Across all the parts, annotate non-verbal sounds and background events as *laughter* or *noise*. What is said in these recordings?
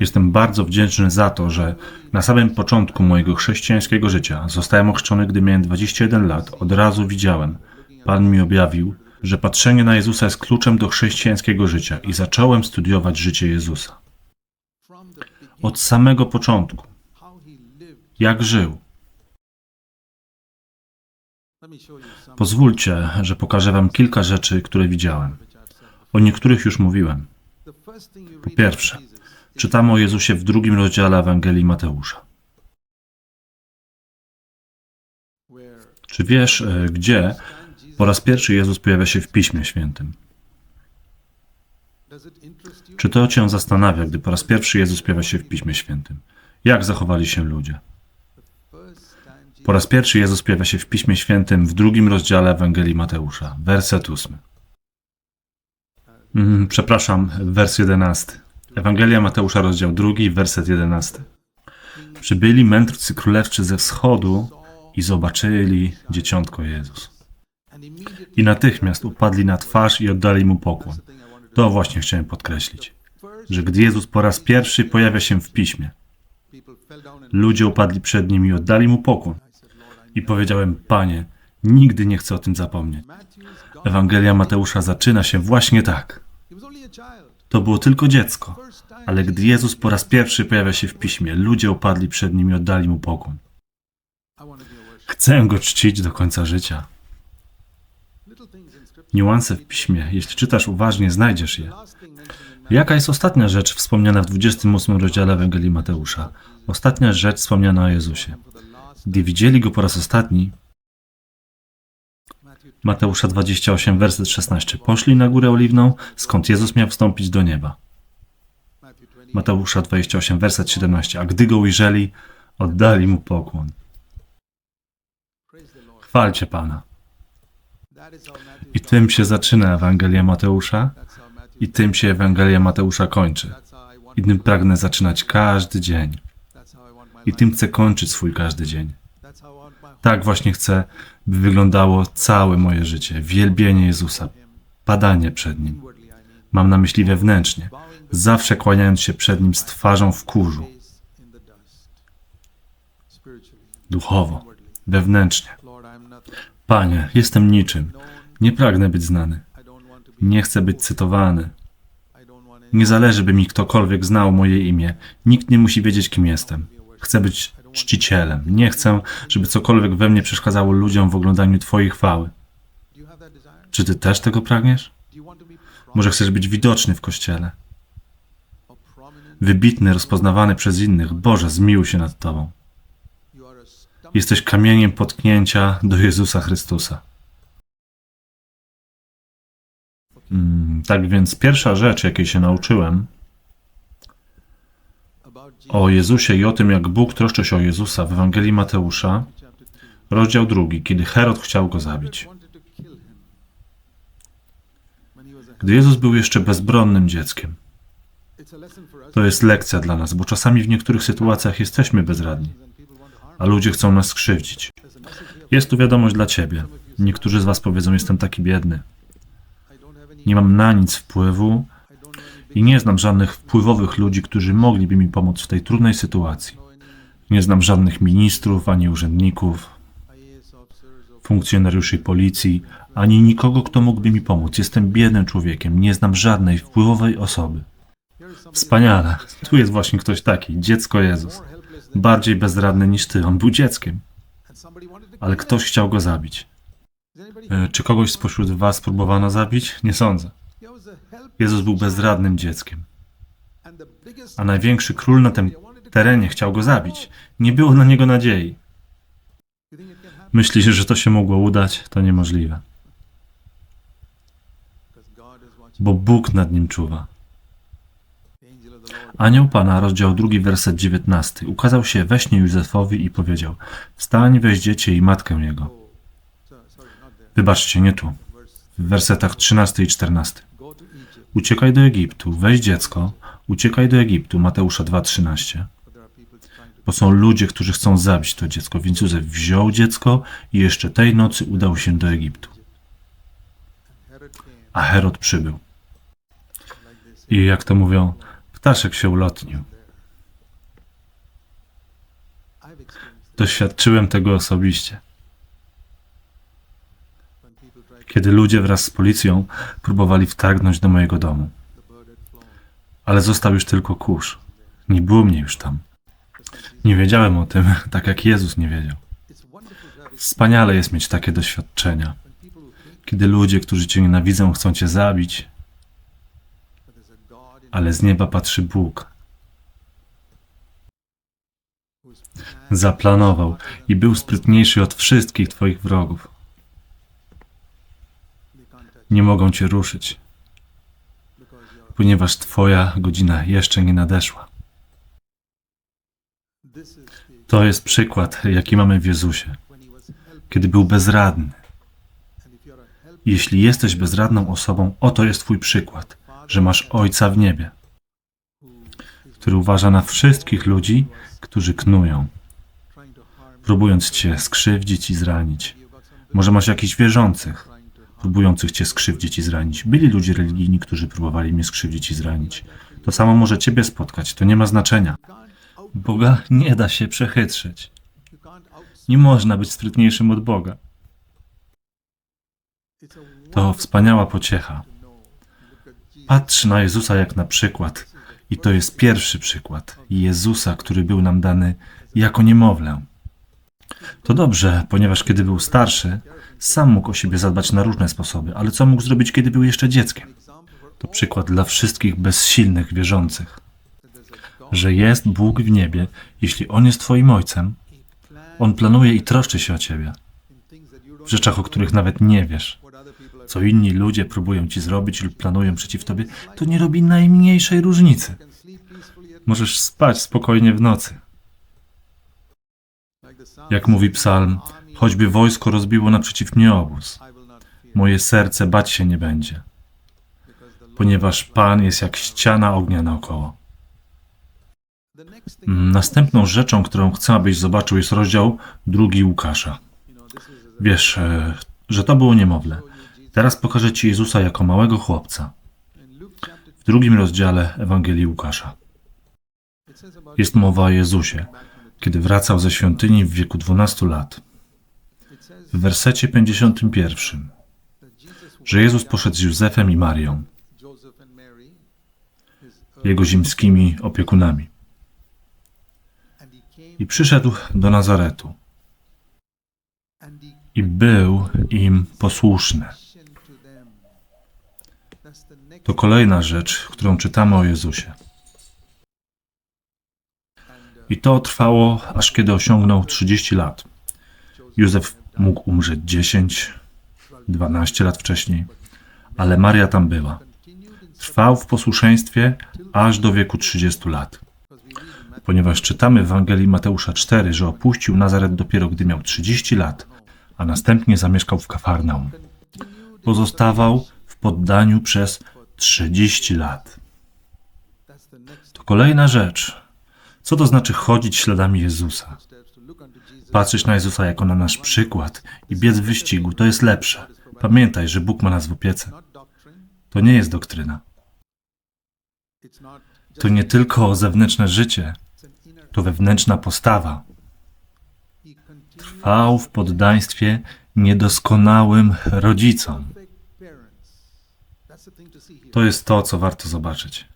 Jestem bardzo wdzięczny za to, że na samym początku mojego chrześcijańskiego życia zostałem ochrzczony, gdy miałem 21 lat. Od razu widziałem, Pan mi objawił, że patrzenie na Jezusa jest kluczem do chrześcijańskiego życia i zacząłem studiować życie Jezusa. Od samego początku, jak żył. Pozwólcie, że pokażę Wam kilka rzeczy, które widziałem. O niektórych już mówiłem. Po pierwsze, Czytamy o Jezusie w drugim rozdziale Ewangelii Mateusza. Czy wiesz, e, gdzie po raz pierwszy Jezus pojawia się w Piśmie Świętym? Czy to Cię zastanawia, gdy po raz pierwszy Jezus pojawia się w Piśmie Świętym? Jak zachowali się ludzie? Po raz pierwszy Jezus pojawia się w Piśmie Świętym w drugim rozdziale Ewangelii Mateusza, werset ósmy. Mm, przepraszam, wers jedenasty. Ewangelia Mateusza, rozdział drugi, werset jedenasty. Przybyli mędrcy królewscy ze wschodu i zobaczyli dzieciątko Jezus. I natychmiast upadli na twarz i oddali mu pokłon. To właśnie chciałem podkreślić, że gdy Jezus po raz pierwszy pojawia się w piśmie, ludzie upadli przed nim i oddali mu pokłon. I powiedziałem, Panie, nigdy nie chcę o tym zapomnieć. Ewangelia Mateusza zaczyna się właśnie tak. To było tylko dziecko, ale gdy Jezus po raz pierwszy pojawia się w piśmie, ludzie upadli przed nim i oddali mu pokłon. Chcę go czcić do końca życia. Niuanse w piśmie, jeśli czytasz uważnie, znajdziesz je. Jaka jest ostatnia rzecz wspomniana w 28 rozdziale Ewangelii Mateusza? Ostatnia rzecz wspomniana o Jezusie. Gdy widzieli go po raz ostatni, Mateusza 28, werset 16, poszli na górę oliwną, skąd Jezus miał wstąpić do nieba. Mateusza 28, werset 17, a gdy go ujrzeli, oddali mu pokłon. Chwalcie Pana. I tym się zaczyna Ewangelia Mateusza, i tym się Ewangelia Mateusza kończy. I tym pragnę zaczynać każdy dzień. I tym chcę kończyć swój każdy dzień. Tak właśnie chcę, by wyglądało całe moje życie. Wielbienie Jezusa, padanie przed Nim. Mam na myśli wewnętrznie, zawsze kłaniając się przed Nim z twarzą w kurzu. Duchowo, wewnętrznie. Panie, jestem niczym. Nie pragnę być znany. Nie chcę być cytowany. Nie zależy, by mi ktokolwiek znał moje imię. Nikt nie musi wiedzieć, kim jestem. Chcę być czcicielem. Nie chcę, żeby cokolwiek we mnie przeszkadzało ludziom w oglądaniu Twojej chwały. Czy Ty też tego pragniesz? Może chcesz być widoczny w kościele? Wybitny, rozpoznawany przez innych. Boże, zmiłuj się nad Tobą. Jesteś kamieniem potknięcia do Jezusa Chrystusa. Mm, Tak więc pierwsza rzecz, jakiej się nauczyłem o Jezusie i o tym, jak Bóg troszczy się o Jezusa w Ewangelii Mateusza, rozdział drugi, kiedy Herod chciał go zabić. Gdy Jezus był jeszcze bezbronnym dzieckiem. To jest lekcja dla nas, bo czasami w niektórych sytuacjach jesteśmy bezradni, a ludzie chcą nas skrzywdzić. Jest tu wiadomość dla Ciebie. Niektórzy z Was powiedzą, jestem taki biedny. Nie mam na nic wpływu i nie znam żadnych wpływowych ludzi, którzy mogliby mi pomóc w tej trudnej sytuacji. Nie znam żadnych ministrów ani urzędników, funkcjonariuszy policji, ani nikogo, kto mógłby mi pomóc. Jestem biednym człowiekiem, nie znam żadnej wpływowej osoby. Wspaniale. Tu jest właśnie ktoś taki, dziecko Jezus. Bardziej bezradny niż ty. On był dzieckiem, ale ktoś chciał go zabić. E, Czy kogoś spośród was próbowano zabić? Nie sądzę. Jezus był bezradnym dzieckiem, a największy król na tym terenie chciał go zabić. Nie było na niego nadziei. Myślisz, że to się mogło udać? To niemożliwe, bo Bóg nad nim czuwa. Anioł Pana, rozdział 2, werset 19, ukazał się we śnie Józefowi i powiedział: Wstań, weź dziecię i matkę jego. Wybaczcie, nie tu. W wersetach 13 i 14. Uciekaj do Egiptu, weź dziecko, uciekaj do Egiptu, Mateusza 2,13. Bo są ludzie, którzy chcą zabić to dziecko, więc Józef wziął dziecko i jeszcze tej nocy udał się do Egiptu. A Herod przybył. I jak to mówią, Ptaszek się ulotnił. Doświadczyłem tego osobiście. Kiedy ludzie wraz z policją próbowali wtargnąć do mojego domu. Ale został już tylko kurz. Nie było mnie już tam. Nie wiedziałem o tym, *laughs* tak jak Jezus nie wiedział. Wspaniale jest mieć takie doświadczenia. Kiedy ludzie, którzy cię nienawidzą, chcą cię zabić, ale z nieba patrzy Bóg. Zaplanował i był sprytniejszy od wszystkich twoich wrogów. Nie mogą cię ruszyć, ponieważ twoja godzina jeszcze nie nadeszła. To jest przykład, jaki mamy w Jezusie, kiedy był bezradny. Jeśli jesteś bezradną osobą, oto jest twój przykład, że masz Ojca w niebie, który uważa na wszystkich ludzi, którzy knują, próbując cię skrzywdzić i zranić. Może masz jakichś wierzących, próbujących cię skrzywdzić i zranić. Byli ludzie religijni, którzy próbowali mnie skrzywdzić i zranić. To samo może ciebie spotkać, to nie ma znaczenia. Boga nie da się przechytrzyć. Nie można być sprytniejszym od Boga. To wspaniała pociecha. Patrz na Jezusa jak na przykład. I to jest pierwszy przykład Jezusa, który był nam dany jako niemowlę. To dobrze, ponieważ kiedy był starszy, sam mógł o siebie zadbać na różne sposoby, ale co mógł zrobić, kiedy był jeszcze dzieckiem? To przykład dla wszystkich bezsilnych wierzących, że jest Bóg w niebie, jeśli On jest Twoim Ojcem, On planuje i troszczy się o Ciebie, w rzeczach, o których nawet nie wiesz. Co inni ludzie próbują Ci zrobić lub planują przeciw Tobie, to nie robi najmniejszej różnicy. Możesz spać spokojnie w nocy. Jak mówi psalm, choćby wojsko rozbiło naprzeciw mnie obóz, moje serce bać się nie będzie, ponieważ Pan jest jak ściana ognia naokoło. Następną rzeczą, którą chcę, abyś zobaczył, jest rozdział drugi Łukasza. Wiesz, e, że to było niemowlę. Teraz pokażę Ci Jezusa jako małego chłopca. W drugim rozdziale Ewangelii Łukasza jest mowa o Jezusie, kiedy wracał ze świątyni w wieku 12 lat. W wersecie 51, that Jesus że Jezus poszedł z Józefem i Marią, jego ziemskimi opiekunami, i przyszedł do Nazaretu i był im posłuszny. To kolejna rzecz, którą czytamy o Jezusie. I to trwało, aż kiedy osiągnął 30 lat. Józef mógł umrzeć 10, 12 lat wcześniej, ale Maria tam była. Trwał w posłuszeństwie aż do wieku 30 lat. Ponieważ czytamy w Ewangelii Mateusza 4, że opuścił Nazaret dopiero gdy miał 30 lat, a następnie zamieszkał w Kafarnaum. Pozostawał w poddaniu przez 30 lat. To kolejna rzecz. Co to znaczy chodzić śladami Jezusa? Patrzeć na Jezusa jako na nasz przykład i biec w wyścigu, to jest lepsze. Pamiętaj, że Bóg ma nas w opiece. To nie jest doktryna. To nie tylko zewnętrzne życie, to wewnętrzna postawa. Trwał w poddaństwie niedoskonałym rodzicom. To jest to, co warto zobaczyć.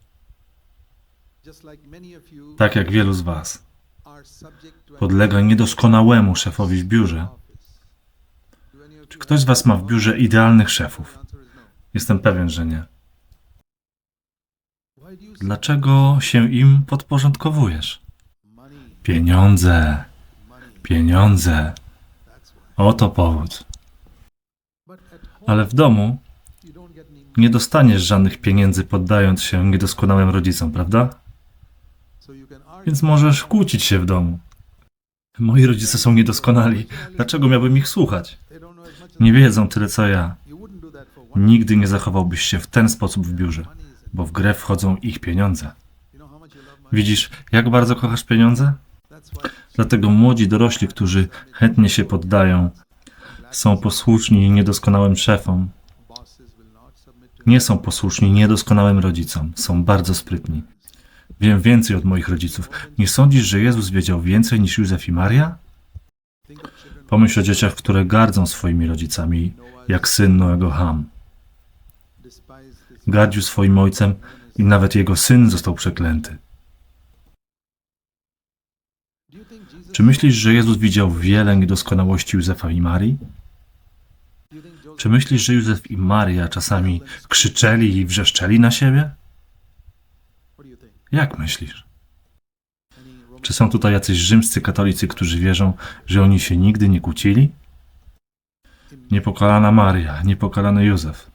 Tak jak wielu z Was podlega niedoskonałemu szefowi w biurze. Czy ktoś z Was ma w biurze idealnych szefów? Jestem pewien, że nie. Dlaczego się im podporządkowujesz? Pieniądze, pieniądze. Oto powód. Ale w domu nie dostaniesz żadnych pieniędzy poddając się niedoskonałym rodzicom, prawda? Więc możesz kłócić się w domu. Moi rodzice są niedoskonali. Dlaczego miałbym ich słuchać? Nie wiedzą tyle co ja. Nigdy nie zachowałbyś się w ten sposób w biurze, bo w grę wchodzą ich pieniądze. Widzisz, jak bardzo kochasz pieniądze? Dlatego młodzi dorośli, którzy chętnie się poddają, są posłuszni niedoskonałym szefom, nie są posłuszni niedoskonałym rodzicom, są bardzo sprytni. Wiem więcej od moich rodziców. Nie sądzisz, że Jezus wiedział więcej niż Józef i Maria? Pomyśl o dzieciach, które gardzą swoimi rodzicami, jak syn Noego Ham. Gardził swoim ojcem i nawet jego syn został przeklęty. Czy myślisz, że Jezus widział wiele niedoskonałości Józefa i Marii? Czy myślisz, że Józef i Maria czasami krzyczeli i wrzeszczeli na siebie? Jak myślisz? Czy są tutaj jacyś rzymscy katolicy, którzy wierzą, że oni się nigdy nie kłócili? Niepokalana Maria, niepokalany Józef.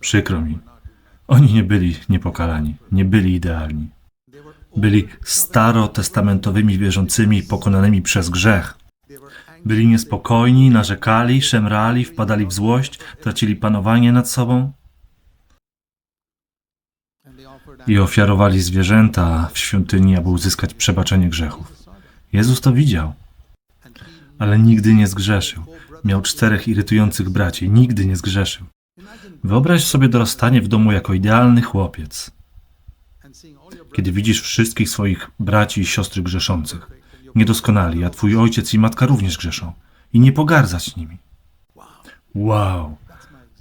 Przykro mi. Oni nie byli niepokalani, nie byli idealni. Byli starotestamentowymi wierzącymi pokonanymi przez grzech. Byli niespokojni, narzekali, szemrali, wpadali w złość, tracili panowanie nad sobą i ofiarowali zwierzęta w świątyni, aby uzyskać przebaczenie grzechów. Jezus to widział, ale nigdy nie zgrzeszył. Miał czterech irytujących braci, nigdy nie zgrzeszył. Wyobraź sobie dorastanie w domu jako idealny chłopiec, kiedy widzisz wszystkich swoich braci i siostry grzeszących, niedoskonali, a twój ojciec i matka również grzeszą, i nie pogardzać nimi. Wow,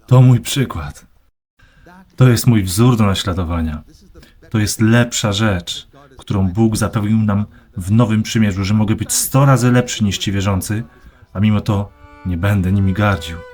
to mój przykład. To jest mój wzór do naśladowania. To jest lepsza rzecz, którą Bóg zapewnił nam w Nowym Przymierzu, że mogę być sto razy lepszy niż ci wierzący, a mimo to nie będę nimi gardził.